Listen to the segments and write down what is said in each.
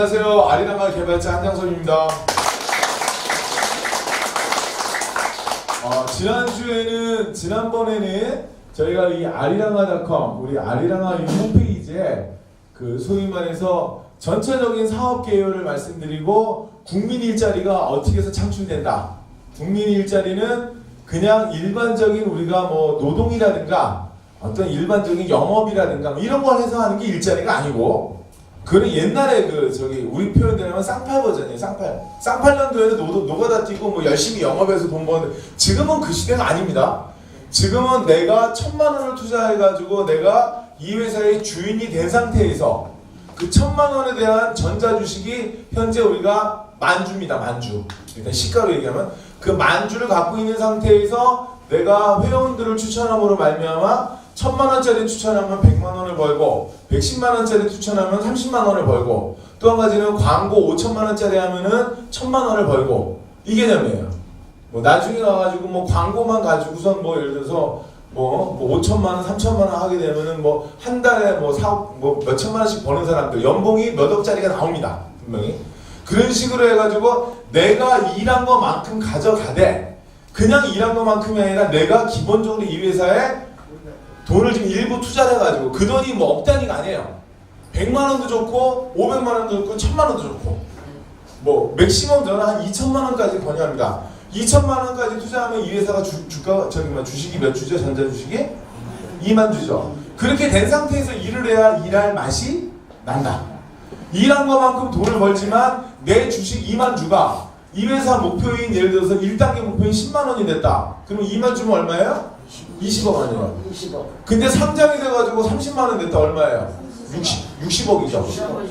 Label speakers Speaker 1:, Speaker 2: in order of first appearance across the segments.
Speaker 1: 안녕하세요. 아리랑아 개발자 한장섭입니다. 어, 지난주에는 지난번에는 저희가 이 아리랑아닷컴 우리 아리랑아 이 홈페이지에 그 소위 말해서 전체적인 사업 개요를 말씀드리고 국민 일자리가 어떻게 해서 창출된다. 국민 일자리는 그냥 일반적인 우리가 뭐 노동이라든가 어떤 일반적인 영업이라든가 뭐 이런 걸 해서 하는 게 일자리가 아니고 그는 옛날에 그 저기 우리 표현대로면 쌍팔 버전이에요. 쌍팔. 쌍팔년도에는 노, 노가다 뛰고 뭐 열심히 영업해서 돈 버는데 지금은 그 시대가 아닙니다. 지금은 내가 천만 원을 투자해가지고 내가 이 회사의 주인이 된 상태에서 그 천만 원에 대한 전자 주식이 현재 우리가 만주입니다. 만주. 일단 시가로 얘기하면 그 만주를 갖고 있는 상태에서 내가 회원들을 추천함으로 말미암아 천만 원짜리 추천하면 100만 원을 벌고 110만 원짜리 추천하면 30만 원을 벌고 또 한 가지는 광고 5천만 원짜리 하면은 천만 원을 벌고 이 개념이에요. 뭐 나중에 가가지고 뭐 광고만 가지고선 뭐 예를 들어서 뭐, 뭐 5천만 원, 3천만 원 하게 되면은 뭐 한 달에 뭐 사업 뭐 몇천만 원씩 버는 사람들 연봉이 몇 억짜리가 나옵니다. 분명히. 그런 식으로 해가지고 내가 일한 것만큼 가져가되 그냥 일한 것만큼이 아니라 내가 기본적으로 이 회사에 돈을 지금 일부 투자를 해가지고 그 돈이 뭐 억 단위가 아니에요. 100만 원도 좋고 500만 원도 좋고 1000만 원도 좋고 뭐 맥시멈 저는 한 2천만 원까지 권유합니다. 2천만 원까지 투자하면 이 회사가 주, 주가 저기 뭐 주식이 몇 주죠? 전자 주식이 2만 주죠. 그렇게 된 상태에서 일을 해야 일할 맛이 난다. 일한 것만큼 돈을 벌지만 내 주식 2만 주가 이 회사 목표인 예를 들어서 1단계 목표인 10만 원이 됐다. 그럼 2만 주면 얼마예요? 20억 원이에요.
Speaker 2: 60억.
Speaker 1: 근데 상장이 돼가지고 30만 원 됐다 얼마예요? 60, 60억이죠.
Speaker 2: 60억.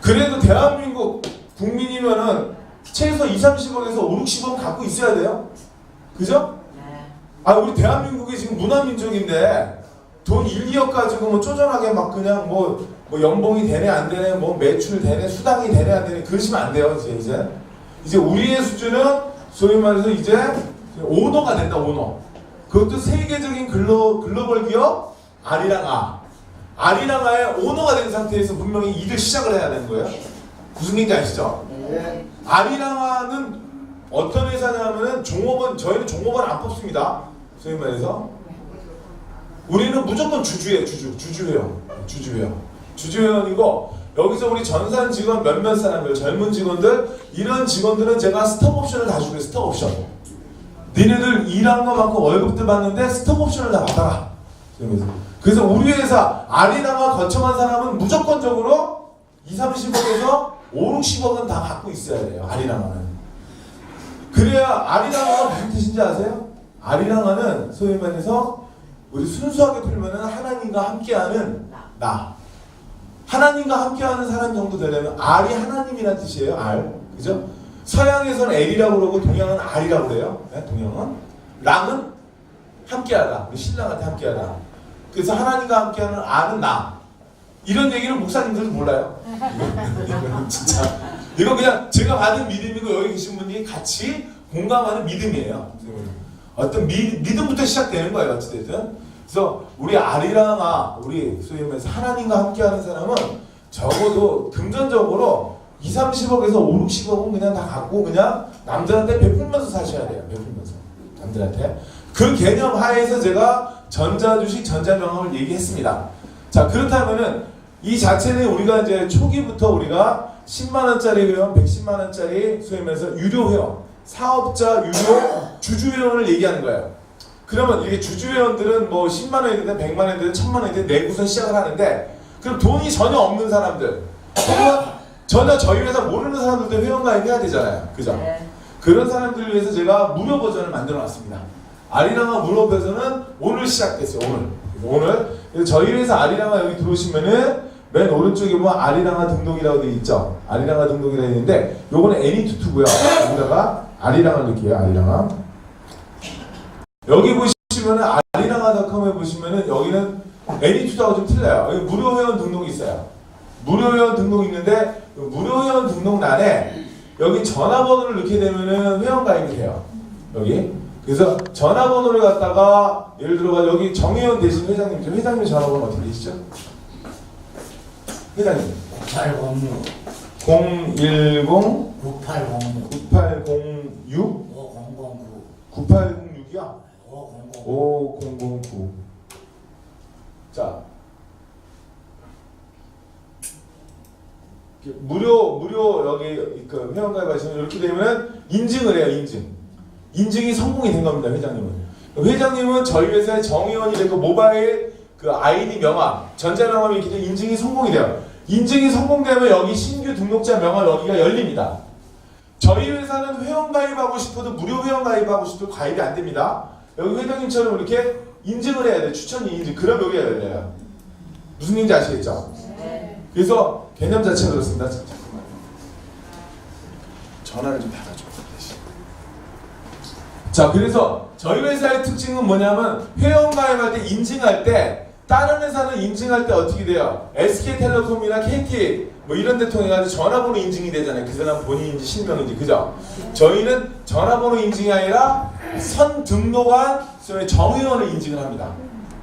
Speaker 1: 그래도 대한민국 국민이면은 최소 2, 30억에서 5, 60억 갖고 있어야 돼요. 그죠?
Speaker 2: 네.
Speaker 1: 아 우리 대한민국이 지금 문화민족인데 돈 1, 2억 가지고 뭐 쪼잔하게 막 그냥 뭐, 뭐 연봉이 되네 안 되네 뭐 매출 되네 수당이 되네 안 되네 그러시면 안 돼요 이제 이제 이제 우리의 수준은 소위 말해서 이제 오너가 된다 오너 그것도 세계적인 글로, 글로벌 기업 아리랑아 아리랑아의 오너가 된 상태에서 분명히 일을 시작을 해야 되는 거예요 무슨 얘기인지 아시죠?
Speaker 2: 네.
Speaker 1: 아리랑아는 어떤 회사냐면은 종업원 저희는 종업원 안 뽑습니다. 소위 말해서 우리는 무조건 주주예요, 주주, 주주회원, 주주회원, 주주회원이고 여기서 우리 전산 직원 몇몇 사람들, 젊은 직원들 이런 직원들은 제가 스톡 옵션을 다 주고요, 스톡 옵션. 니네들 일한 것만큼 월급도 받는데 스톡 옵션을 다 받아라. 그래서 그래서 우리 회사 아리랑아 거쳐간 사람은 무조건적으로 2, 30억에서 5, 60억은 다 갖고 있어야 돼요. 아리랑아는. 그래야 아리랑아가 무슨 뜻인지 아세요? 아리랑아는 소위 말해서 우리 순수하게 풀면은 하나님과 함께하는 나. 하나님과 함께하는 사람 정도 되려면 R이 하나님이라는 뜻이에요. R. 그죠? 서양에서는 L이라고 그러고 동양은 R이라고 그래요. 네? 동양은. 랑은 함께하다. 신랑한테 함께하다. 그래서 하나님과 함께하는 R은 나. 이런 얘기를 목사님들도 몰라요. 진짜 이거 그냥 제가 받은 믿음이고 여기 계신 분이 같이 공감하는 믿음이에요. 어떤 미, 믿음부터 시작되는 거예요. 어찌됐든. 그래서 우리 아리랑아 우리 소위 말해서 하나님과 함께하는 사람은 적어도 금전적으로 2, 30억에서 5, 60억은 그냥 다 갖고 그냥 남들한테 베풀면서 사셔야 돼요. 베풀면서 남들한테 그 개념 하에서 제가 전자주식 전자명함을 얘기했습니다. 자 그렇다면은 이 자체는 우리가 이제 초기부터 우리가 10만 원짜리 회원, 110만 원짜리 소위 말해서 유료 회원, 사업자 유료 주주 회원을 얘기하는 거예요. 그러면 이게 주주 회원들은 뭐 10만 원이든 100만 원이든 1000만 원이든 내고선 시작을 하는데 그럼 돈이 전혀 없는 사람들 전혀 저희 회사 모르는 사람들도 회원 가입해야 되잖아요. 그죠?
Speaker 2: 네.
Speaker 1: 그런 사람들을 위해서 제가 무료 버전을 만들어 놨습니다. 아리랑아 무료 버전은 오늘 시작됐어요. 오늘. 오늘 저희 회사 아리랑아 여기 들어오시면은 맨 오른쪽에 보면 아리랑아 등록이라고 되어 있죠. 아리랑아 등록이라고 되어 있는데 요거는 애니투투고요. 여기다가 아리랑아 넣을게요. 아리랑아. 여기 보시면은 아리랑아닷컴에 보시면은 여기는 애니투투하고 좀 틀려요. 여기 무료 회원 등록이 있어요. 무료 회원 등록 있는데 그 무료 회원 등록란에 여기 전화번호를 넣게 되면은 회원 가입이 돼요. 여기. 그래서 전화번호를 갖다가 예를 들어가 여기 정회원 대신 회장님, 저 회장님 전화번호 어떻게 되시죠? 회장님.
Speaker 2: 9806
Speaker 1: 010
Speaker 2: 9806
Speaker 1: 9806
Speaker 2: 5009
Speaker 1: 9806이야
Speaker 2: 5009
Speaker 1: 5009 자 이렇게 무료 무료 여기 그 회원가입하시면 이렇게 되면 인증을 해요 인증. 인증이 성공이 된 겁니다 회장님은. 회장님은 저희 회사의 정의원이 되고 모바일 그 아이디 명함 전자명함이 이렇게 되면 인증이 성공이 돼요. 인증이 성공되면 여기 신규 등록자 명함 여기가 열립니다. 저희 회사는 회원 가입하고 싶어도 무료 회원 가입하고 싶어도 가입이 안 됩니다. 여기 회장님처럼 이렇게 인증을 해야 돼 추천 인증. 그럼 여기가 열려요. 무슨 얘기인지 아시겠죠? 그래서 개념 자체가 그렇습니다. 잠깐만. 전화를 좀 받아줘. 자, 그래서 저희 회사의 특징은 뭐냐면 회원 가입할 때 인증할 때 다른 회사는 인증할 때 어떻게 돼요? SK텔레콤이나 KT 뭐 이런 데 통해 가지고 전화번호 인증이 되잖아요. 그 사람 본인인지 실명인지 그죠? 저희는 전화번호 인증이 아니라 선 등록한 소위 정회원을 인증을 합니다.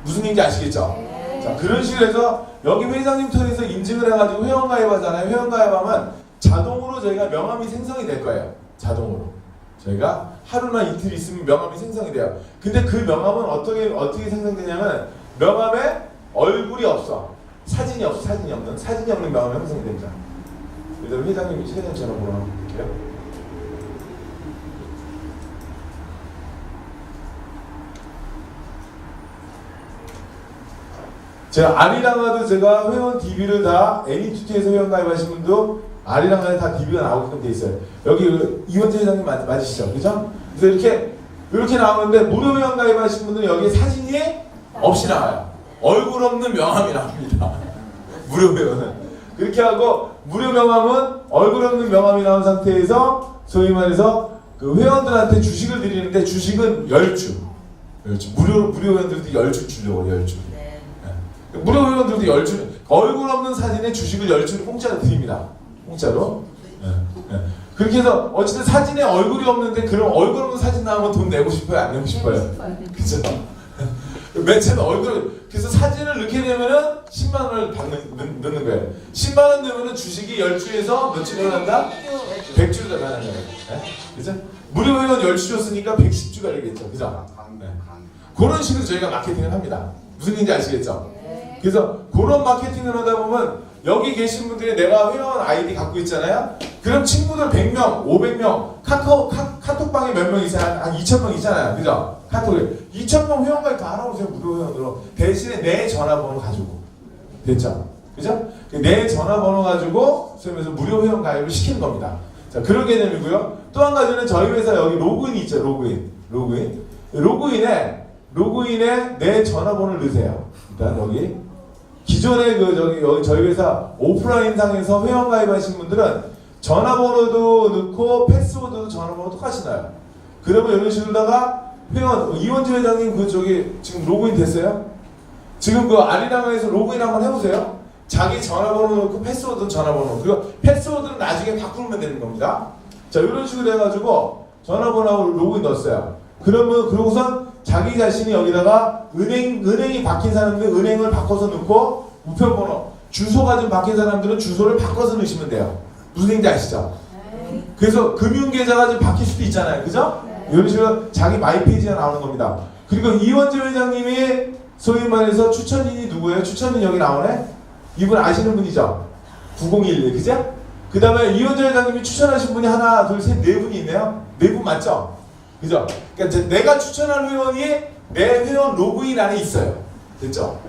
Speaker 1: 무슨 얘기인지 아시겠죠? 자, 그런 식으로 해서 여기 회장님 통해서 인증을 해가지고 회원 가입하잖아요. 회원 가입하면 자동으로 저희가 명함이 생성이 될 거예요. 자동으로. 저희가 하루나 이틀 있으면 명함이 생성이 돼요. 근데 그 명함은 어떻게 어떻게 생성되냐면 명함에 얼굴이 없어. 사진이 없어. 사진이 없는 사진이 없는 명함이 형성이 됩니다. 그래서 회장님 회장님 전화번호 한번 볼게요. 제가 아리랑화도 제가 회원 DB를 다 애니투티에서 회원 가입하신 분도 아리랑화에 다 DB가 나오게끔 돼 있어요. 여기 그 이원재 회장님 맞, 맞으시죠? 그죠? 그래서 이렇게 이렇게 나오는데 무료 회원 가입하신 분들은 여기 사진이 없이 나와요. 얼굴 없는 명함이 나옵니다. 무료 회원은 그렇게 하고 무료 명함은 얼굴 없는 명함이 나온 상태에서 소위 말해서 그 회원들한테 주식을 드리는데 주식은 열주, 열주 무료 무료 회원들도 열주 주려고 열주. 무료 회원들도 열줄 얼굴 없는 사진에 주식을 열줄 공짜로 드립니다. 공짜로. 예, 예. 그렇게 해서 어쨌든 사진에 얼굴이 없는데 그럼 얼굴 없는 사진 나오면 돈 내고 싶어요? 안 내고 싶어요? 그죠? 매체는 얼굴 그래서 사진을 넣게 되면은 10만 원을 받는 넣- 넣는 거예요. 10만 원 넣으면은 주식이 10주에서 몇 주가 간다? 100주가 가는 거예요. 예? 그죠? 무료 회원 10주 줬으니까 110주가 되겠죠. 그죠? 네. 그런 식으로 저희가 마케팅을 합니다. 무슨 얘기인지 아시겠죠? 그래서 그런 마케팅을 하다 보면 여기 계신 분들이 내가 회원 아이디 갖고 있잖아요. 그럼 친구들 100명, 500명, 카카오, 카, 카톡방에 몇 명 있어요? 한 2,000명 있잖아요. 그죠? 카톡에. 2,000명 회원가입 다 알아보세요. 무료 회원으로. 대신에 내 전화번호 가지고. 됐죠? 그죠? 내 전화번호 가지고 말해서 무료 회원 가입을 시키는 겁니다. 자, 그런 개념이고요. 또 한 가지는 저희 회사 여기 로그인이 있죠. 로그인. 로그인. 로그인에 로그인에 내 전화번호를 넣으세요. 일단 여기 기존에 그 저기 여기 저희 회사 오프라인 상에서 회원 가입하신 분들은 전화번호도 넣고 패스워드도 전화번호 똑같이 나요. 그러면 이런 식으로다가 회원 이원재 회장님 그 저기 지금 로그인 됐어요? 지금 그 아리랑에서 로그인 한번 해보세요. 자기 전화번호 넣고 패스워드 전화번호 그리고 패스워드는 나중에 바꾸면 되는 겁니다. 자 이런 식으로 해가지고 전화번호하고 로그인 넣었어요. 그러면 그러고선 자기 자신이 여기다가 은행 은행이 바뀐 사람들 은행을 바꿔서 넣고 우편번호 주소가 좀 바뀐 사람들은 주소를 바꿔서 넣으시면 돼요. 무슨 얘기인지 아시죠? 그래서 금융계좌가 좀 바뀔 수도 있잖아요. 그죠? 이런 식으로 자기 마이 페이지가 나오는 겁니다. 그리고 이원재 회장님이 소위 말해서 추천인이 누구예요? 추천인 여기 나오네? 이분 아시는 분이죠? 9011 그죠? 그 다음에 이원재 회장님이 추천하신 분이 하나 둘 셋 네 분이 있네요. 네 분 맞죠? 그죠? 그러니까 내가 추천한 회원이 내 회원 로그인 안에 있어요. 됐죠?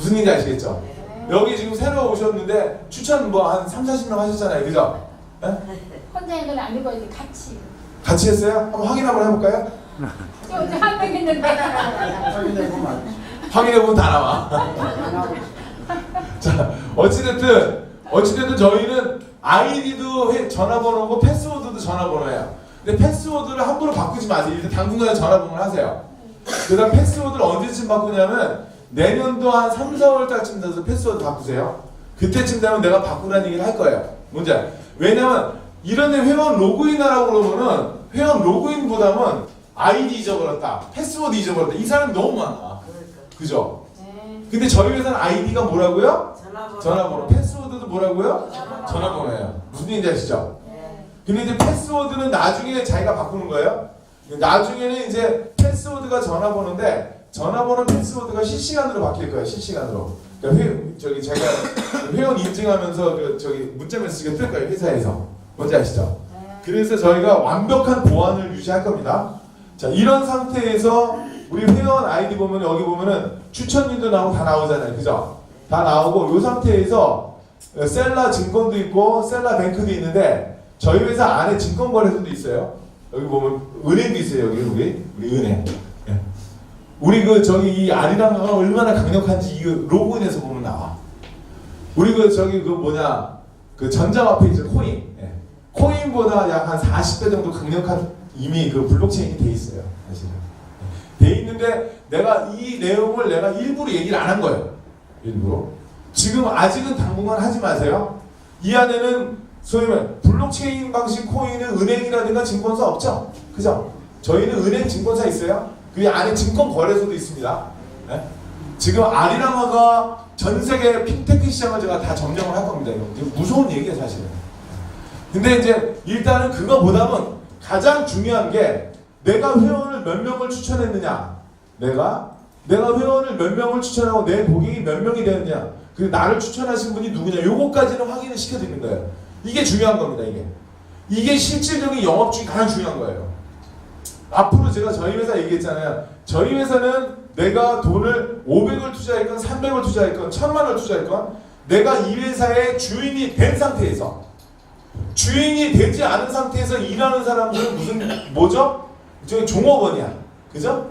Speaker 1: 무슨 얘기인지 아시겠죠? 여기 지금 새로 오셨는데 추천 뭐 한 3, 40명 하셨잖아요. 그죠? 예?
Speaker 3: 혼자 있는 안 읽어야 돼 같이
Speaker 1: 같이 했어요? 한번 확인 한번 해볼까요?
Speaker 3: 어제 한명 했는데
Speaker 1: 확인해보면 다 나와. 자, 어찌됐든, 어찌됐든 저희는 아이디도 회- 전화번호고 패스워드도 전화번호예요. 근데 패스워드를 함부로 바꾸지 마세요. 일단 당분간 전화번호를 하세요. 그 다음 패스워드를 언제쯤 바꾸냐면 내년도 한 3, 4월 달쯤 돼서 패스워드 바꾸세요. 그때쯤 되면 내가 바꾸라는 얘기를 할 거예요. 문제. 왜냐면 이런 데 회원 로그인하라고 그러면은 회원 로그인 보다는 아이디 잊어버렸다. 패스워드 잊어버렸다. 이 사람이 너무 많아. 그죠? 근데 저희 회사는 아이디가 뭐라고요?
Speaker 4: 전화번호.
Speaker 1: 전화번호. 패스워드도 뭐라고요? 전화번호 예요. 무슨 얘기인지 아시죠?
Speaker 4: 네.
Speaker 1: 근데 이제 패스워드는 나중에 자기가 바꾸는 거예요. 나중에는 이제 패스워드가 전화번호인데 전화번호 패스워드가 실시간으로 바뀔 거예요. 실시간으로. 그러니까 회, 저기 제가 회원 인증하면서 그 저기 문자 메시지가 뜰 거예요. 회사에서. 뭔지 아시죠? 그래서 저희가 완벽한 보안을 유지할 겁니다. 자, 이런 상태에서 우리 회원 아이디 보면 여기 보면은 추천인도 나오고 다 나오잖아요. 그죠? 다 나오고 이 상태에서 셀라 증권도 있고 셀라 뱅크도 있는데 저희 회사 안에 증권 거래소도 있어요. 여기 보면 은행도 있어요. 여기 우리 우리 은행. 예. 우리 그 저기 이 아리랑가 얼마나 강력한지 이 로그인에서 보면 나와. 우리 그 저기 그 뭐냐 그 전자화폐 있죠 코인. 예. 코인보다 약 한 40배 정도 강력한 이미 그 블록체인이 돼 있어요. 사실은. 돼 있는데 내가 이 내용을 내가 일부러 얘기를 안 한 거예요. 일부러. 지금 아직은 당분간 하지 마세요. 이 안에는 소위 말 블록체인 방식 코인은 은행이라든가 증권사 없죠? 그죠? 저희는 은행 증권사 있어요. 그 안에 증권 거래소도 있습니다. 네? 지금 아리랑화가 전 세계 핀테크 시장을 제가 다 점령을 할 겁니다. 이거 무서운 얘기예요, 사실은. 근데 이제 일단은 그거보다는 가장 중요한 게 내가 회원을 몇 명을 추천했느냐. 내가 내가 회원을 몇 명을 추천하고 내 고객이 몇 명이 되느냐. 그 나를 추천하신 분이 누구냐. 요거까지는 확인을 시켜드리는 거예요. 이게 중요한 겁니다. 이게 이게 실질적인 영업 중에 가장 중요한 거예요. 앞으로 제가 저희 회사 얘기했잖아요. 저희 회사는 내가 돈을 500을 투자했건 300을 투자했건 1000만 원을 투자했건 내가 이 회사의 주인이 된 상태에서 주인이 되지 않은 상태에서 일하는 사람들은 무슨 뭐죠? 일종의 종업원이야. 그죠?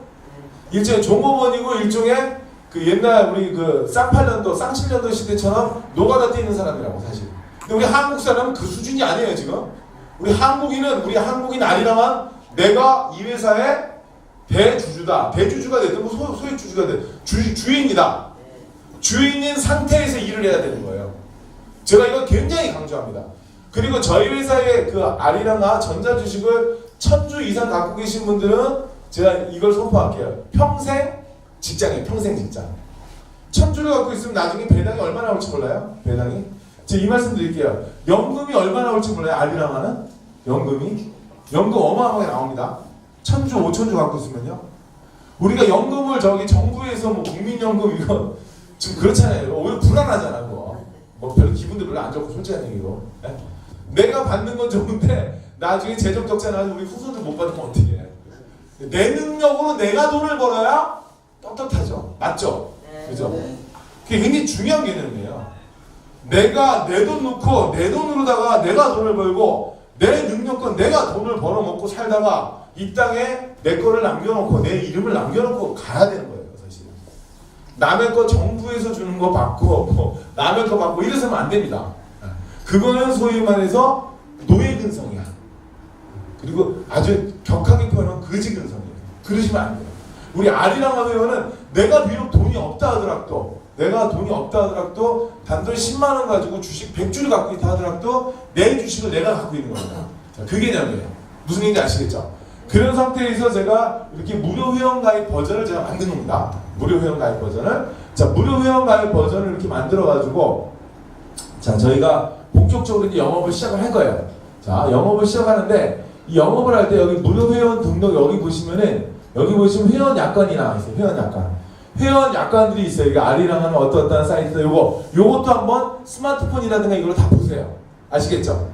Speaker 1: 일종의 종업원이고 일종의 그 옛날 우리 그 쌍팔년도 쌍칠년도 시대처럼 노가다 뛰는 사람이라고 사실. 근데 우리 한국 사람은 그 수준이 아니에요 지금. 우리 한국인은 우리 한국인 아니라만 내가 이 회사의 대주주다. 대주주가 됐든 뭐 소, 소유 주주가 됐든 주, 주인이다. 주인인 상태에서 일을 해야 되는 거예요. 제가 이거 굉장히 강조합니다. 그리고 저희 회사의 그 아리랑아 전자 주식을 천주 이상 갖고 계신 분들은 제가 이걸 선포할게요. 평생 직장이에요. 평생 직장. 천주를 갖고 있으면 나중에 배당이 얼마 나 올지 몰라요? 배당이? 제가 이 말씀 드릴게요. 연금이 얼마 나 올지 몰라요? 아리랑아는? 연금이? 연금 어마어마하게 나옵니다. 천주, 오천주 갖고 있으면요. 우리가 연금을 저기 정부에서 뭐 국민연금 이거 지금 그렇잖아요. 오히려 불안하잖아, 그거. 뭐 별로 기분도 별로 안 좋고 솔직한 얘기로. 예? 내가 받는 건 좋은데 나중에 재정 적자 나서 우리 후손들 못 받으면 어떻게 해? 내 능력으로 내가 돈을 벌어야 떳떳하죠. 맞죠?
Speaker 4: 네.
Speaker 1: 그죠? 그게 굉장히 중요한 개념이에요. 내가 내돈 넣고 내 돈으로다가 내가 돈을 벌고 내 능력과 내가 돈을 벌어먹고 살다가 이 땅에 내 거를 남겨놓고 내 이름을 남겨놓고 가야 되는 거예요, 사실. 남의 거 정부에서 주는 거 받고 뭐 남의 거 받고 이래서는 안 됩니다. 그거는 소위 말해서 노예 근성이야. 그리고 아주 격하게 표현하면 거지 근성이에요. 그러시면 안 돼요. 우리 아리랑아 회원은 내가 비록 돈이 없다 하더라도 내가 돈이 없다 하더라도 단돈 10만 원 가지고 주식 100주를 갖고 있다 하더라도 내 주식을 내가 갖고 있는 겁니다. 자, 그 개념이에요. 무슨 얘기인지 아시겠죠? 그런 상태에서 제가 이렇게 무료 회원 가입 버전을 제가 만든 겁니다. 무료 회원 가입 버전을. 자, 무료 회원 가입 버전을 이렇게 만들어 가지고 자, 저희가 본격적으로 이제 영업을 시작을 할 거예요. 자, 영업을 시작하는데 이 영업을 할 때 여기 무료 회원 등록 여기 보시면은 여기 보시면 회원 약관이 나와 있어요. 회원 약관. 회원 약관들이 있어요. 이게 아리랑 하는 어떤 어떤 사이트 요거 요것도 한번 스마트폰이라든가 이걸 다 보세요. 아시겠죠?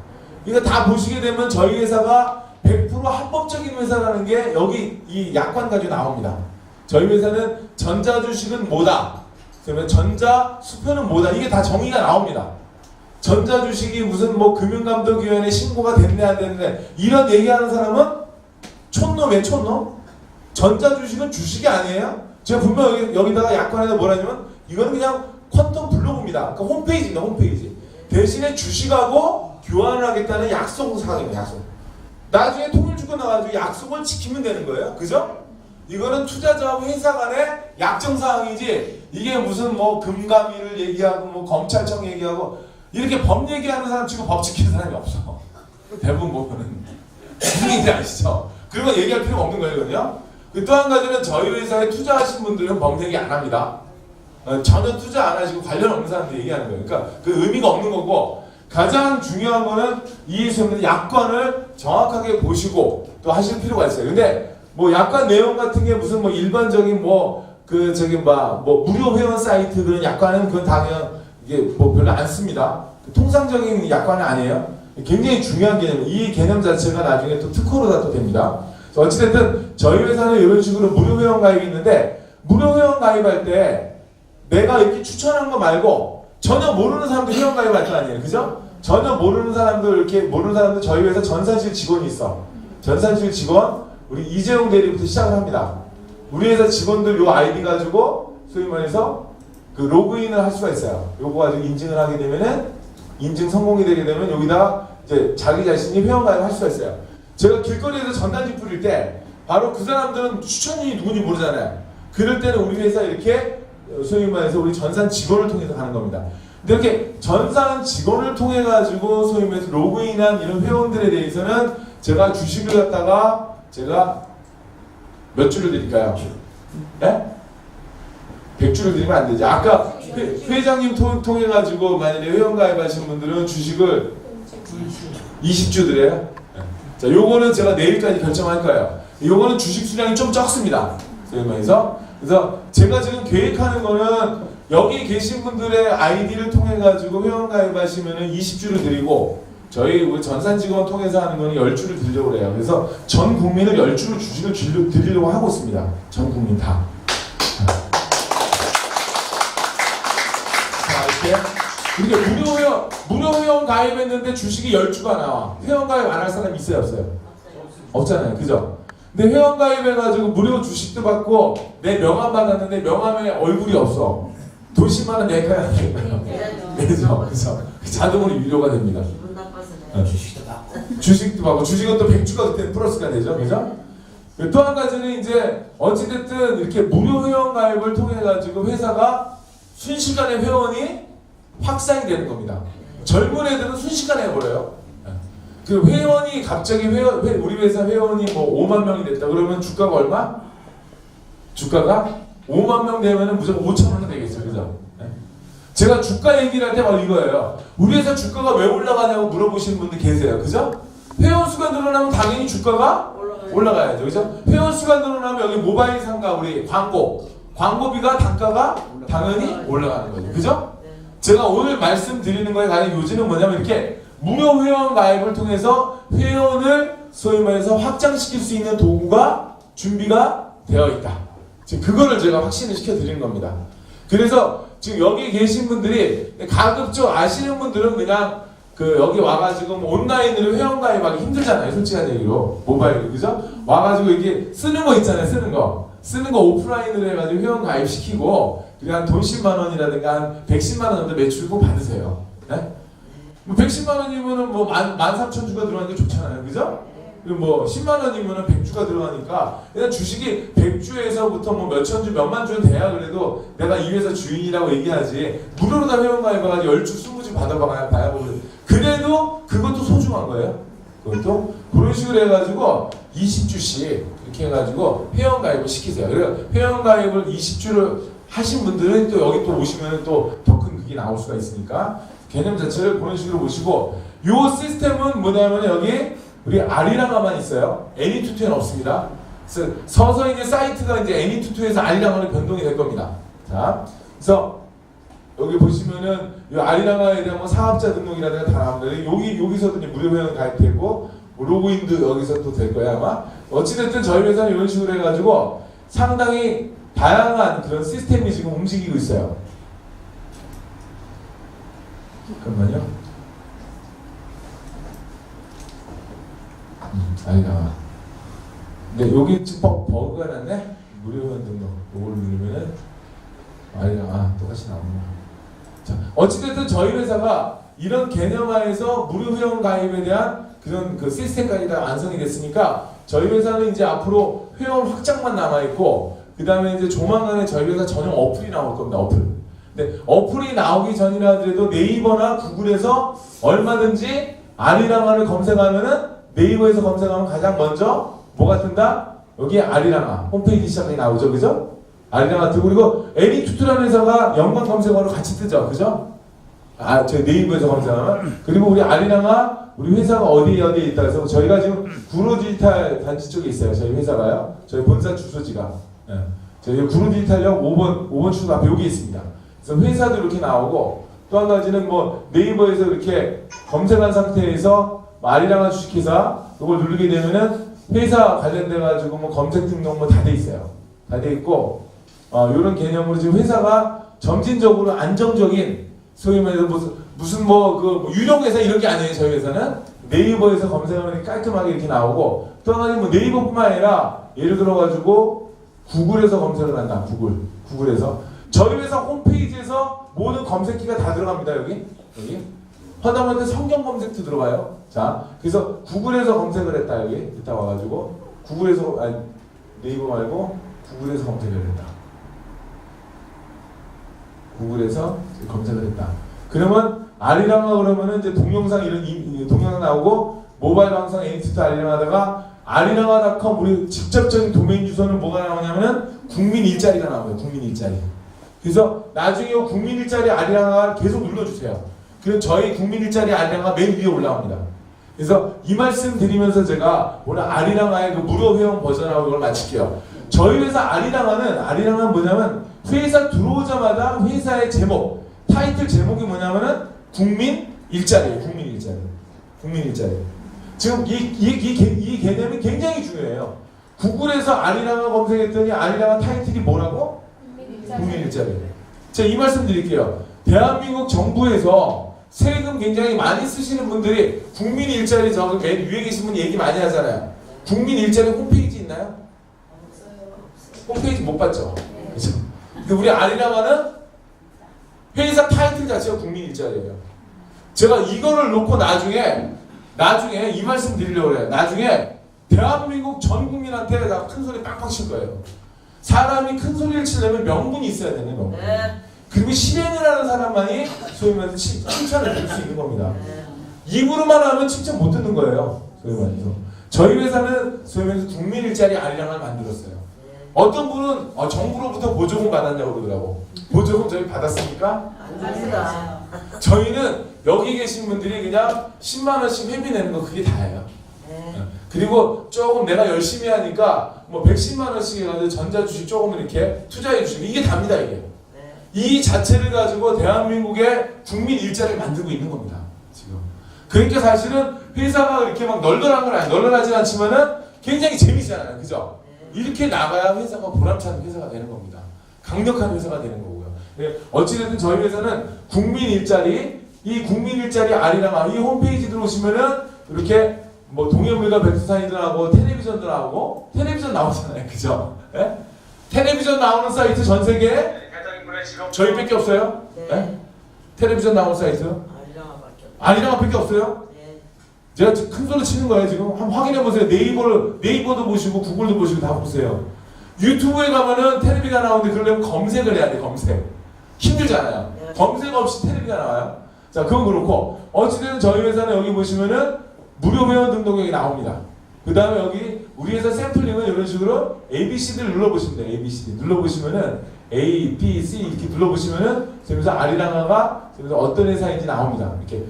Speaker 1: 이거 다 보시게 되면 저희 회사가 100% 합법적인 회사라는 게 여기 이 약관 가지고 나옵니다. 저희 회사는 전자 주식은 뭐다. 그러면 전자 수표는 뭐다. 이게 다 정의가 나옵니다. 전자 주식이 무슨 뭐 금융감독위원회 신고가 됐네 안 됐네 이런 얘기하는 사람은 촌놈이에요 촌놈 전자 주식은 주식이 아니에요 제가 분명 여기, 여기 다가 약관에다 뭐라냐면 이거는 그냥 퀀텀 블로그입니다. 그러니까 홈페이지입니다 홈페이지. 대신에 주식하고 교환을 하겠다는 약속 사항입니다 약속. 나중에 통일 주고 나가지고 약속을 지키면 되는 거예요. 그죠? 이거는 투자자와 회사 간의 약정 사항이지. 이게 무슨 뭐 금감위를 얘기하고 뭐 검찰청 얘기하고 이렇게 법 얘기하는 사람 치고 법 지키는 사람이 없어. 대부분 보면은. 무슨 얘기인지 아시죠? 그런 거 얘기할 필요가 없는 거거든 요. 또한 가지는 저희 회사에 투자하신 분들은 법 얘기 안 합니다. 어, 전혀 투자 안 하시고 관련 없는 사람들 얘기하는 거예요. 그러니까 그 의미가 없는 거고 가장 중요한 거는 이 수업은 약관을 정확하게 보시고 또 하실 필요가 있어요. 근데 뭐 약관 내용 같은 게 무슨 뭐 일반적인 뭐 그 저기 뭐, 뭐 무료 회원 사이트 그런 약관은 그건 당연 이게 뭐 별로 안 씁니다. 통상적인 약관은 아니에요. 굉장히 중요한 개념. 이 개념 자체가 나중에 또 특허로 다또 됩니다. 어찌됐든 저희 회사는 이런 식으로 무료 회원 가입이 있는데 무료 회원 가입할 때 내가 이렇게 추천한 거 말고 전혀 모르는 사람도 회원 가입할 거 아니에요. 그죠? 전혀 모르는 사람들 이렇게 모르는 사람들 저희 회사 전산실 직원이 있어. 전산실 직원 우리 이재용 대리부터 시작을 합니다. 우리 회사 직원들 요 아이디 가지고 소위 말해서 그 로그인을 할 수가 있어요. 요거 가지고 인증을 하게 되면은 인증 성공이 되게 되면 여기다 이제 자기 자신이 회원 가입을 할 수가 있어요. 제가 길거리에서 전단지 뿌릴 때 바로 그 사람들은 추천인이 누군지 모르잖아요. 그럴 때는 우리 회사 이렇게 어, 소위 말해서 우리 전산 직원을 통해서 하는 겁니다. 근데 이렇게 전산 직원을 통해 가지고 소위 말해서 로그인한 이런 회원들에 대해서는 제가 주식을 갖다가 제가 몇 주를 드릴까요? 네? 100주를 드리면 안 되지. 아까 회, 회장님 통, 통해 가지고 만약에 회원 가입하신 분들은 주식을 20주 드려요. 자, 요거는 제가 내일까지 결정할 거예요. 요거는 주식 수량이 좀 적습니다. 그래서 그래서 제가 지금 계획하는 거는 여기 계신 분들의 아이디를 통해 가지고 회원 가입하시면은 20주를 드리고 저희 우리 전산 직원 통해서 하는 거는 10주를 드리려고 그래요. 그래서 전 국민을 10주를 주식을 드리려- 드리려고 하고 있습니다. 전 국민 다. 자, 이렇게 그러니까 무료 회원 무료 회원 가입했는데 주식이 10주가 나와. 회원 가입 안 할 사람 있어요, 없어요? 없잖아요. 그죠? 근데 회원 가입해가지고 무료 주식도 받고 내 명함 받았는데 명함에 얼굴이 없어. 돈 10만 원 내가야 돼. 그죠? 그죠? 자동으로 유료가 됩니다.
Speaker 4: 기분 나빠서
Speaker 1: 네.
Speaker 4: 내가 주식도 받고
Speaker 1: 주식도 받고 주식은 또 100주가 그때 플러스가 되죠. 그죠? 또 한 가지는 이제 어찌됐든 이렇게 무료 회원 가입을 통해 가지고 회사가 순식간에 회원이 확산이 되는 겁니다. 젊은 애들은 순식간에 해버려요. 그 회원이 갑자기 회원 회- 우리 회사 회원이 뭐 5만 명이 됐다 그러면 주가가 얼마? 주가가 5만 명 되면은 무조건 5천 원은 되겠죠, 그죠? 네. 제가 주가 얘기를 할 때 바로 이거예요. 우리 회사 주가가 왜 올라가냐고 물어보시는 분들 계세요, 그죠? 회원 수가 늘어나면 당연히 주가가. 올라가야죠, 그죠? 회원 수가 늘어나면 여기 모바일 상가 우리 광고 광고비가 단가가 당연히 올라가는 거죠, 그죠?
Speaker 4: 네.
Speaker 1: 제가 오늘 말씀드리는 거에 관한 요지는 뭐냐면 이렇게 무료 회원 가입을 통해서 회원을 소위 말해서 확장시킬 수 있는 도구가 준비가 되어 있다. 지금 그거를 제가 확신을 시켜 드리는 겁니다. 그래서 지금 여기 계신 분들이 가급적 아시는 분들은 그냥 그 여기 와가지고 뭐 온라인으로 회원 가입하기 힘들잖아요. 솔직한 얘기로 모바일 그죠? 와가지고 이게 쓰는 거 있잖아요. 쓰는 거 쓰는 거 오프라인으로 해가지고 회원 가입 시키고 그냥 돈 10만 원이라든가 한 110만 원 정도 매출 꼭 받으세요. 네? 뭐 110만 원이면은 뭐 만, 13,000주가 들어가니까 좋잖아요. 그죠? 그리고 뭐 10만 원이면은 100주가 들어가니까 일단 주식이 100주에서부터 뭐 몇천 주, 몇만 주는 돼야 그래도 내가 이 회사 주인이라고 얘기하지 무료로 다 회원 가입해가지고 10주, 20주 받아봐야 봐야 보면 그래도 그것도 소중한 거예요. 그것도 그런 식으로 해가지고 20주씩 이렇게 해가지고 회원 가입을 시키세요. 그래서 회원 가입을 20주를 하신 분들은 또 여기 또 오시면 또 더 큰 그게 나올 수가 있으니까 개념 자체를 그런 식으로 보시고 요 시스템은 뭐냐면 여기 우리 아리랑아만 있어요. 애니투투에는 없습니다. 그래서 서서 이제 사이트가 이제 애니투투에서 아리랑아로 변동이 될 겁니다. 자, 그래서 여기 보시면은 이 아리랑아에 대한 뭐 사업자 등록이라든가 다 나오는데 여기 여기서도 이제 무료 회원 가입되고 뭐 로그인도 여기서 또 될 거야 아마. 어찌됐든 저희 회사는 이런 식으로 해가지고 상당히 다양한 그런 시스템이 지금 움직이고 있어요. 잠깐만요. 음, 아리랑아. 근데 여기 지금 버, 버그가 났네. 무료 회원 등록. 요걸 누르면은 아리랑 아 똑같이 나오네. 자, 어찌됐든 저희 회사가 이런 개념하에서 무료 회원 가입에 대한 그런 그 시스템까지 다 완성이 됐으니까 저희 회사는 이제 앞으로 회원 확장만 남아 있고 그 다음에 이제 조만간에 저희 회사 전용 어플이 나올 겁니다. 어플. 근데 어플이 나오기 전이라 하더라도 네이버나 구글에서 얼마든지 아리랑아를 검색하면은 네이버에서 검색하면 가장 먼저 뭐가 뜬다? 여기 아리랑아 홈페이지 시작이 나오죠, 그죠? 아리랑아 뜨고 그리고 애니투투라는 회사가 연관 검색어로 같이 뜨죠, 그죠? 아, 저 네이버에서 검색하면 그리고 우리 아리랑아 우리 회사가 어디 어디에 있다 해서 저희가 지금 구로 디지털 단지 쪽에 있어요. 저희 회사가요. 저희 본사 주소지가 예. 저희 구로 디지털역 5번 5번 출구 앞에 여기 있습니다. 그래서 회사도 이렇게 나오고 또 한 가지는 뭐 네이버에서 이렇게 검색한 상태에서 뭐 아리랑아 주식회사 이걸 누르게 되면은 회사 관련돼 가지고 뭐 검색 등록 뭐 다 돼 있어요. 다 돼 있고 어, 이런 개념으로 지금 회사가 점진적으로 안정적인 소위 말해서 무슨 무슨 뭐그 유령 회사 이런 게 아니에요. 저희 회사는 네이버에서 검색하면 깔끔하게 이렇게 나오고 또 하나는 뭐 네이버뿐만 아니라 예를 들어 가지고 구글에서 검색을 한다. 구글 구글에서 저희 회사 홈페이지에서 모든 검색기가 다 들어갑니다. 여기 여기 허다한테 성경 검색도 들어가요. 자 그래서 구글에서 검색을 했다 여기 이따 와가지고 구글에서 아니 네이버 말고 구글에서 검색을 했다. 구글에서 검색을 했다. 그러면 아리랑아 그러면은 이제 동영상 이런 동영상 나오고 모바일 방송 에이티트 아리랑 하다가 아리랑아닷컴 우리 직접적인 도메인 주소는 뭐가 나오냐면은 국민 일자리가 나와요. 국민 일자리. 그래서 나중에 이 국민 일자리 아리랑아 계속 눌러주세요. 그럼 저희 국민 일자리 아리랑아 맨 위에 올라옵니다. 그래서 이 말씀 드리면서 제가 오늘 아리랑아의 그 무료 회원 버전하고 이걸 마칠게요. 저희 회사 아리랑아는 아리랑아는 뭐냐면 회사 들어오자마자 회사의 제목 타이틀 제목이 뭐냐면은 국민 일자리예요. 국민 일자리. 국민 일자리. 지금 이, 이, 이, 개- 이 개념이 굉장히 중요해요. 구글에서 아리랑아 검색했더니 아리랑아 타이틀이 뭐라고? 국민 일자리. 제가 이 말씀 드릴게요. 대한민국 정부에서 세금 굉장히 많이 쓰시는 분들이 국민 일자리 저기 맨 위에 계신 분 얘기 많이 하잖아요. 국민 일자리 홈페이지 있나요? 홈페이지 못 봤죠? 그죠? 근데 우리 아리랑아는 회사 타이틀 자체가 국민 일자리예요. 제가 이거를 놓고 나중에 나중에 이 말씀 드리려고 그래요. 나중에 대한민국 전 국민한테 나큰 소리 빡빡 칠 거예요. 사람이 큰 소리를 치려면 명분이 있어야 되는 명분.
Speaker 4: 네.
Speaker 1: 그리고 실행을 하는 사람만이 소위 말해서 칭- 칭찬을 들을 수 있는 겁니다. 입으로만 하면 칭찬 못 듣는 거예요. 소위 말해서. 저희 회사는 소위 말해서 국민 일자리 아리랑을 만들었어요. 어떤 분은 어, 정부로부터 보조금 받았냐고 그러더라고. 보조금 저희 받았습니까?
Speaker 4: 안 됩니다.
Speaker 1: 저희는 여기 계신 분들이 그냥 10만 원씩 회비 내는 거 그게 다예요.
Speaker 4: 네.
Speaker 1: 그리고 조금 내가 열심히 하니까 뭐 110만 원씩 해가지고 전자 주식 조금 이렇게 투자해 주시면 이게 답니다 이게.
Speaker 4: 네.
Speaker 1: 이 자체를 가지고 대한민국의 국민 일자리를 만들고 있는 겁니다. 지금. 그러니까 사실은 회사가 이렇게 막 널널한 건 아니, 널널하지 않지만은 굉장히 재미잖아요. 그죠? 이렇게 나가야 회사가 보람찬 회사가 되는 겁니다. 강력한 회사가 되는 거고요. 네, 어찌됐든 저희 회사는 국민 일자리, 이 국민 일자리 아리랑아 이 홈페이지 들어오시면은 이렇게 뭐 동해물과 백두산이도 나오고 텔레비전도 나오고 텔레비전 나오잖아요. 그죠? 예? 텔레비전 나오는 사이트 전 세계에 저희밖에 없어요?
Speaker 4: 네.
Speaker 1: 예? 텔레비전 나오는 사이트.
Speaker 4: 아리랑아밖에
Speaker 1: 없어요?
Speaker 4: 네.
Speaker 1: 제가 큰 소리 치는 거예요 지금? 한번 확인해 보세요. 네이버를 네이버도 보시고 구글도 보시고 다 보세요. 유튜브에 가면은 텔레비가 나오는데 그러려면 검색을 해야 돼 검색. 힘들잖아요.
Speaker 4: 네.
Speaker 1: 검색 없이 텔레비가 나와요. 자 그건 그렇고 어찌됐든 저희 회사는 여기 보시면은 무료 회원 등록이 나옵니다. 그 다음에 여기 우리 회사 샘플링은 이런 식으로 ABCD를 눌러보시면 돼요 ABCD 눌러보시면은 A, B, C 이렇게 눌러보시면은 지금서 아리랑아가 지금서 어떤 회사인지 나옵니다. 이렇게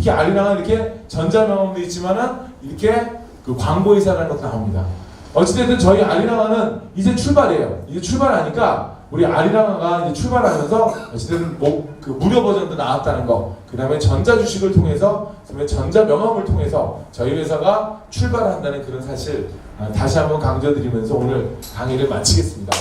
Speaker 1: 특히 아리랑은 이렇게 전자명함도 있지만은 이렇게 그 광고 회사라는 것도 나옵니다. 어찌됐든 저희 아리랑아는 이제 출발이에요. 이제 출발하니까 우리 아리랑아가 이제 출발하면서 어찌됐든 뭐그 무료 버전도 나왔다는 거, 그 다음에 전자 주식을 통해서, 그다음에 전자 명함을 통해서 저희 회사가 출발한다는 그런 사실 아, 다시 한번 강조드리면서 오늘 강의를 마치겠습니다.